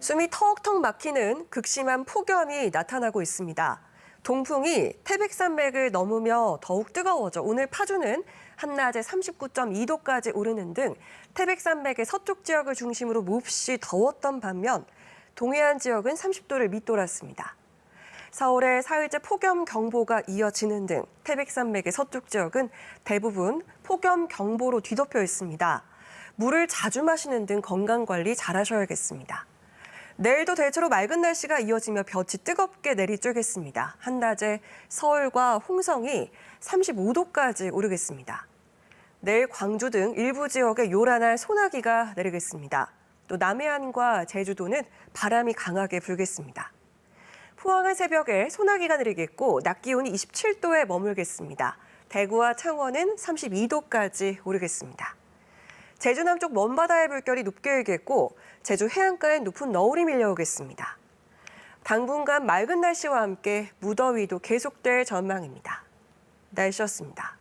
숨이 턱턱 막히는 극심한 폭염이 나타나고 있습니다. 동풍이 태백산맥을 넘으며 더욱 뜨거워져 오늘 파주는 한낮에 39.2도까지 오르는 등 태백산맥의 서쪽 지역을 중심으로 몹시 더웠던 반면 동해안 지역은 30도를 밑돌았습니다. 4월에 사흘째 폭염 경보가 이어지는 등 태백산맥의 서쪽 지역은 대부분 폭염 경보로 뒤덮여 있습니다. 물을 자주 마시는 등 건강 관리 잘하셔야겠습니다. 내일도 대체로 맑은 날씨가 이어지며 볕이 뜨겁게 내리쬐겠습니다. 한낮에 서울과 홍성이 35도까지 오르겠습니다. 내일 광주 등 일부 지역에 요란할 소나기가 내리겠습니다. 또 남해안과 제주도는 바람이 강하게 불겠습니다. 포항은 새벽에 소나기가 내리겠고 낮 기온이 27도에 머물겠습니다. 대구와 창원은 32도까지 오르겠습니다. 제주 남쪽 먼바다의 물결이 높게 일겠고 제주 해안가엔 높은 너울이 밀려오겠습니다. 당분간 맑은 날씨와 함께 무더위도 계속될 전망입니다. 날씨였습니다.